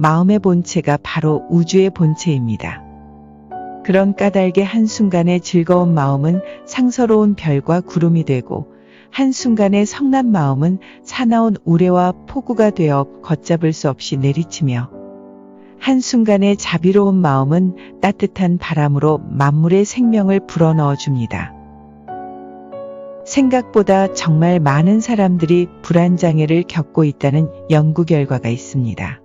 마음의 본체가 바로 우주의 본체입니다. 그런 까닭의 한순간의 즐거운 마음은 상서로운 별과 구름이 되고 한순간의 성난 마음은 사나운 우레와 폭우가 되어 걷잡을 수 없이 내리치며 한순간의 자비로운 마음은 따뜻한 바람으로 만물의 생명을 불어넣어 줍니다. 생각보다 정말 많은 사람들이 불안장애를 겪고 있다는 연구 결과가 있습니다.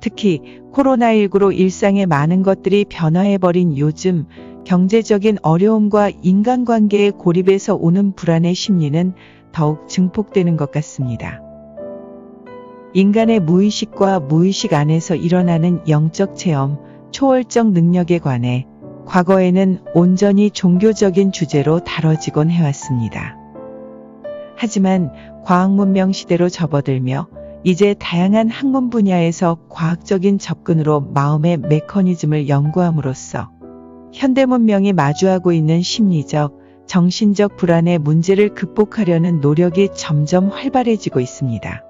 특히 코로나19로 일상의 많은 것들이 변화해버린 요즘 경제적인 어려움과 인간관계의 고립에서 오는 불안의 심리는 더욱 증폭되는 것 같습니다. 인간의 무의식과 무의식 안에서 일어나는 영적 체험, 초월적 능력에 관해 과거에는 온전히 종교적인 주제로 다뤄지곤 해왔습니다. 하지만 과학문명 시대로 접어들며 이제 다양한 학문 분야에서 과학적인 접근으로 마음의 메커니즘을 연구함으로써 현대 문명이 마주하고 있는 심리적, 정신적 불안의 문제를 극복하려는 노력이 점점 활발해지고 있습니다.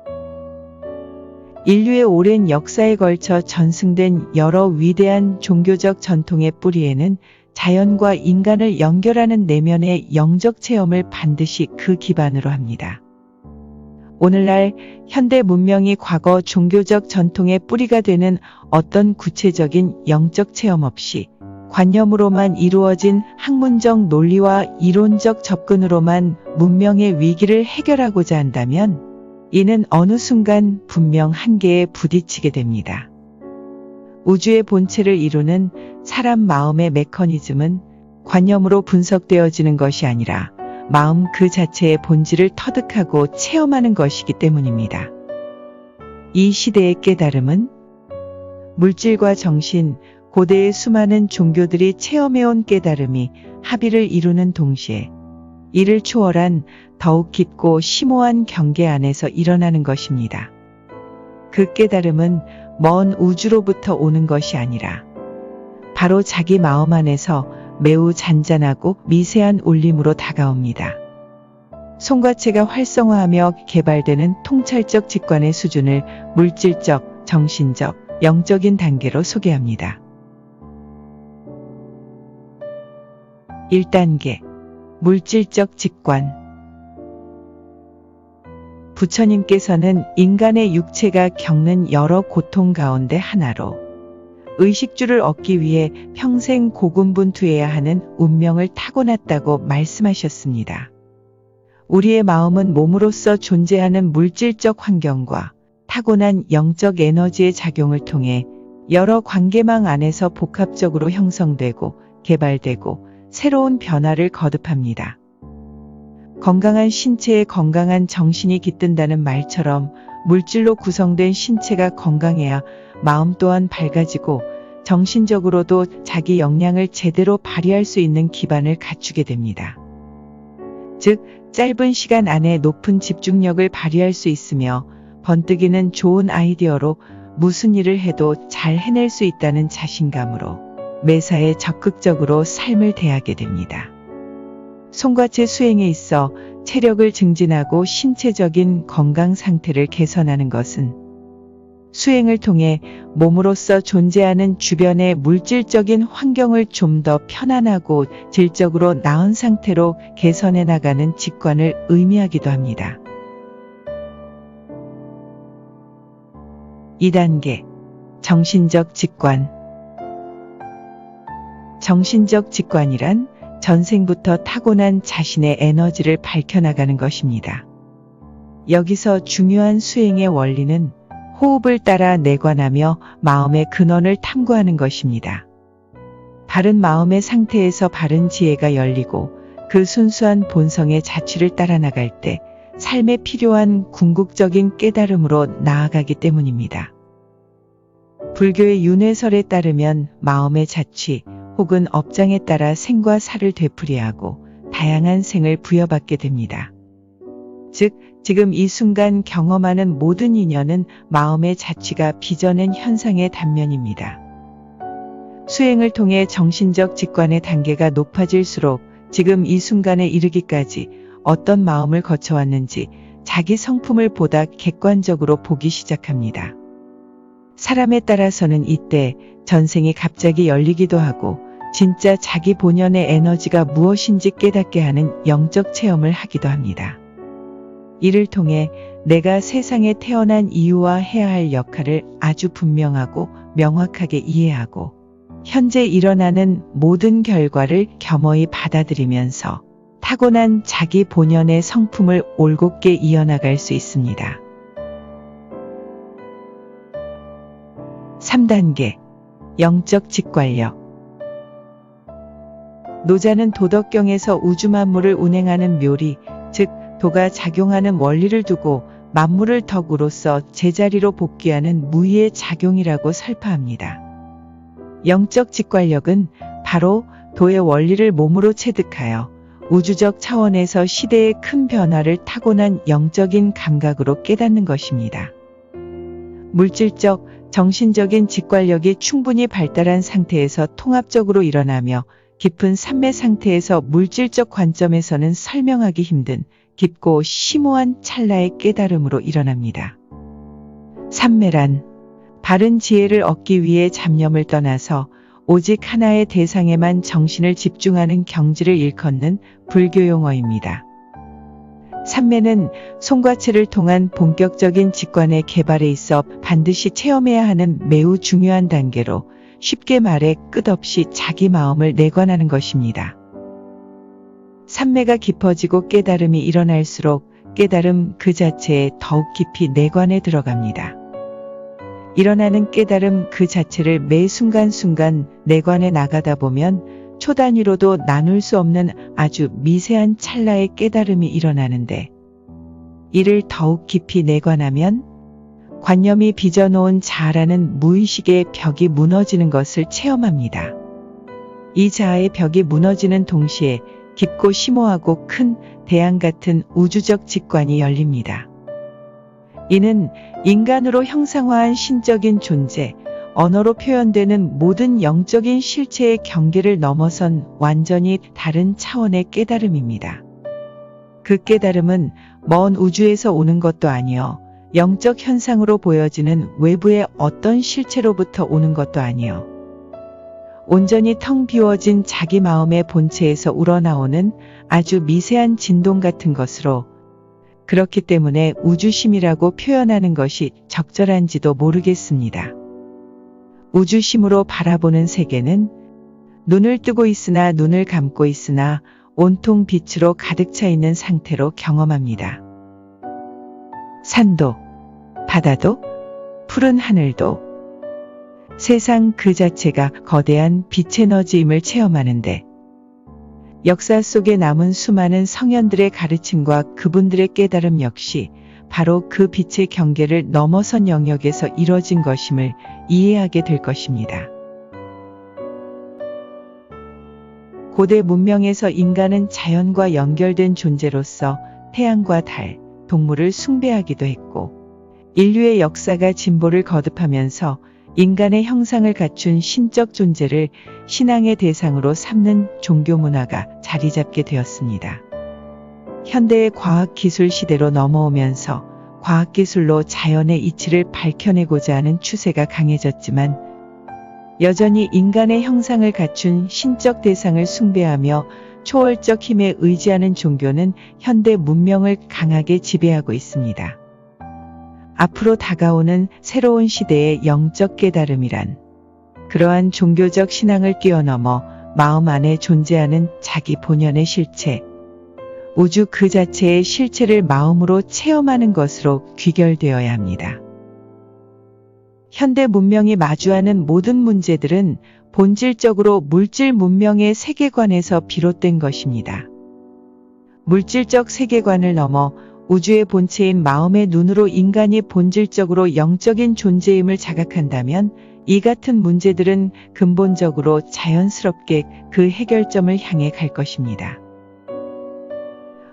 인류의 오랜 역사에 걸쳐 전승된 여러 위대한 종교적 전통의 뿌리에는 자연과 인간을 연결하는 내면의 영적 체험을 반드시 그 기반으로 합니다. 오늘날 현대 문명이 과거 종교적 전통의 뿌리가 되는 어떤 구체적인 영적 체험 없이 관념으로만 이루어진 학문적 논리와 이론적 접근으로만 문명의 위기를 해결하고자 한다면 이는 어느 순간 분명 한계에 부딪히게 됩니다. 우주의 본체를 이루는 사람 마음의 메커니즘은 관념으로 분석되어지는 것이 아니라 마음 그 자체의 본질을 터득하고 체험하는 것이기 때문입니다. 이 시대의 깨달음은 물질과 정신, 고대의 수많은 종교들이 체험해온 깨달음이 합의를 이루는 동시에 이를 초월한 더욱 깊고 심오한 경계 안에서 일어나는 것입니다. 그 깨달음은 먼 우주로부터 오는 것이 아니라 바로 자기 마음 안에서 매우 잔잔하고 미세한 울림으로 다가옵니다. 송과체가 활성화하며 개발되는 통찰적 직관의 수준을 물질적, 정신적, 영적인 단계로 소개합니다. 1단계 물질적 직관 부처님께서는 인간의 육체가 겪는 여러 고통 가운데 하나로 의식주를 얻기 위해 평생 고군분투해야 하는 운명을 타고났다고 말씀하셨습니다. 우리의 마음은 몸으로서 존재하는 물질적 환경과 타고난 영적 에너지의 작용을 통해 여러 관계망 안에서 복합적으로 형성되고 개발되고 새로운 변화를 거듭합니다. 건강한 신체에 건강한 정신이 깃든다는 말처럼 물질로 구성된 신체가 건강해야 마음 또한 밝아지고 정신적으로도 자기 역량을 제대로 발휘할 수 있는 기반을 갖추게 됩니다. 즉, 짧은 시간 안에 높은 집중력을 발휘할 수 있으며 번뜩이는 좋은 아이디어로 무슨 일을 해도 잘 해낼 수 있다는 자신감으로 매사에 적극적으로 삶을 대하게 됩니다. 송과체 수행에 있어 체력을 증진하고 신체적인 건강 상태를 개선하는 것은 수행을 통해 몸으로서 존재하는 주변의 물질적인 환경을 좀 더 편안하고 질적으로 나은 상태로 개선해 나가는 직관을 의미하기도 합니다. 2단계 정신적 직관 정신적 직관이란 전생부터 타고난 자신의 에너지를 밝혀나가는 것입니다. 여기서 중요한 수행의 원리는 호흡을 따라 내관하며 마음의 근원을 탐구하는 것입니다. 바른 마음의 상태에서 바른 지혜가 열리고 그 순수한 본성의 자취를 따라 나갈 때 삶에 필요한 궁극적인 깨달음으로 나아가기 때문입니다. 불교의 윤회설에 따르면 마음의 자취, 혹은 업장에 따라 생과 사를 되풀이하고 다양한 생을 부여받게 됩니다. 즉, 지금 이 순간 경험하는 모든 인연은 마음의 자취가 빚어낸 현상의 단면입니다. 수행을 통해 정신적 직관의 단계가 높아질수록 지금 이 순간에 이르기까지 어떤 마음을 거쳐왔는지 자기 성품을 보다 객관적으로 보기 시작합니다. 사람에 따라서는 이때 전생이 갑자기 열리기도 하고 진짜 자기 본연의 에너지가 무엇인지 깨닫게 하는 영적 체험을 하기도 합니다. 이를 통해 내가 세상에 태어난 이유와 해야 할 역할을 아주 분명하고 명확하게 이해하고 현재 일어나는 모든 결과를 겸허히 받아들이면서 타고난 자기 본연의 성품을 올곧게 이어나갈 수 있습니다. 3단계 영적 직관력 노자는 도덕경에서 우주 만물을 운행하는 묘리, 즉 도가 작용하는 원리를 두고 만물을 덕으로서 제자리로 복귀하는 무의의 작용이라고 설파합니다. 영적 직관력은 바로 도의 원리를 몸으로 체득하여 우주적 차원에서 시대의 큰 변화를 타고난 영적인 감각으로 깨닫는 것입니다. 물질적, 정신적인 직관력이 충분히 발달한 상태에서 통합적으로 일어나며 깊은 삼매 상태에서 물질적 관점에서는 설명하기 힘든 깊고 심오한 찰나의 깨달음으로 일어납니다. 삼매란 바른 지혜를 얻기 위해 잡념을 떠나서 오직 하나의 대상에만 정신을 집중하는 경지를 일컫는 불교 용어입니다. 삼매는 손과체를 통한 본격적인 직관의 개발에 있어 반드시 체험해야 하는 매우 중요한 단계로 쉽게 말해 끝없이 자기 마음을 내관하는 것입니다. 삼매가 깊어지고 깨달음이 일어날수록 깨달음 그 자체에 더욱 깊이 내관에 들어갑니다. 일어나는 깨달음 그 자체를 매 순간순간 내관에 나가다 보면 초단위로도 나눌 수 없는 아주 미세한 찰나의 깨달음이 일어나는데 이를 더욱 깊이 내관하면 관념이 빚어놓은 자아라는 무의식의 벽이 무너지는 것을 체험합니다. 이 자아의 벽이 무너지는 동시에 깊고 심오하고 큰 대양 같은 우주적 직관이 열립니다. 이는 인간으로 형상화한 신적인 존재, 언어로 표현되는 모든 영적인 실체의 경계를 넘어선 완전히 다른 차원의 깨달음입니다. 그 깨달음은 먼 우주에서 오는 것도 아니요. 영적 현상으로 보여지는 외부의 어떤 실체로부터 오는 것도 아니요. 온전히 텅 비워진 자기 마음의 본체에서 우러나오는 아주 미세한 진동 같은 것으로 그렇기 때문에 우주심이라고 표현하는 것이 적절한지도 모르겠습니다. 우주심으로 바라보는 세계는 눈을 뜨고 있으나 눈을 감고 있으나 온통 빛으로 가득 차 있는 상태로 경험합니다. 산도, 바다도, 푸른 하늘도, 세상 그 자체가 거대한 빛 에너지임을 체험하는데 역사 속에 남은 수많은 성현들의 가르침과 그분들의 깨달음 역시 바로 그 빛의 경계를 넘어선 영역에서 이뤄진 것임을 이해하게 될 것입니다. 고대 문명에서 인간은 자연과 연결된 존재로서 태양과 달, 동물을 숭배하기도 했고, 인류의 역사가 진보를 거듭하면서 인간의 형상을 갖춘 신적 존재를 신앙의 대상으로 삼는 종교 문화가 자리 잡게 되었습니다. 현대의 과학기술 시대로 넘어오면서 과학기술로 자연의 이치를 밝혀내고자 하는 추세가 강해졌지만 여전히 인간의 형상을 갖춘 신적 대상을 숭배하며 초월적 힘에 의지하는 종교는 현대 문명을 강하게 지배하고 있습니다. 앞으로 다가오는 새로운 시대의 영적 깨달음이란 그러한 종교적 신앙을 뛰어넘어 마음 안에 존재하는 자기 본연의 실체, 우주 그 자체의 실체를 마음으로 체험하는 것으로 귀결되어야 합니다. 현대 문명이 마주하는 모든 문제들은 본질적으로 물질 문명의 세계관에서 비롯된 것입니다. 물질적 세계관을 넘어 우주의 본체인 마음의 눈으로 인간이 본질적으로 영적인 존재임을 자각한다면 이 같은 문제들은 근본적으로 자연스럽게 그 해결점을 향해 갈 것입니다.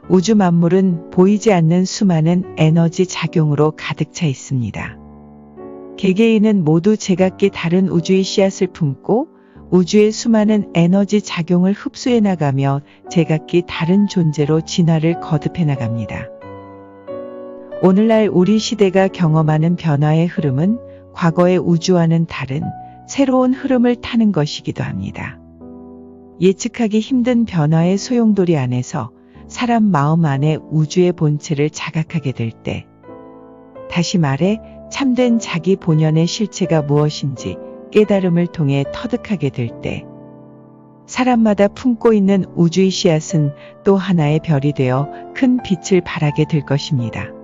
우주 만물은 보이지 않는 수많은 에너지 작용으로 가득 차 있습니다. 개개인은 모두 제각기 다른 우주의 씨앗을 품고 우주의 수많은 에너지 작용을 흡수해 나가며 제각기 다른 존재로 진화를 거듭해 나갑니다. 오늘날 우리 시대가 경험하는 변화의 흐름은 과거의 우주와는 다른 새로운 흐름을 타는 것이기도 합니다. 예측하기 힘든 변화의 소용돌이 안에서 사람 마음 안에 우주의 본체를 자각하게 될 때, 다시 말해 참된 자기 본연의 실체가 무엇인지 깨달음을 통해 터득하게 될 때, 사람마다 품고 있는 우주의 씨앗은 또 하나의 별이 되어 큰 빛을 발하게 될 것입니다.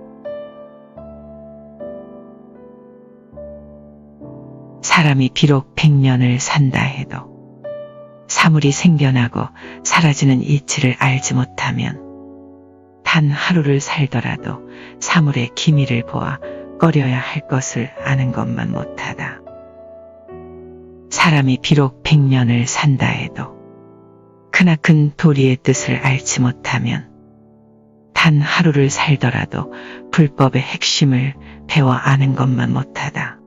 사람이 비록 백년을 산다 해도 사물이 생겨나고 사라지는 이치를 알지 못하면 단 하루를 살더라도 사물의 기미를 보아 꺼려야 할 것을 아는 것만 못하다. 사람이 비록 백년을 산다 해도 크나큰 도리의 뜻을 알지 못하면 단 하루를 살더라도 불법의 핵심을 배워 아는 것만 못하다.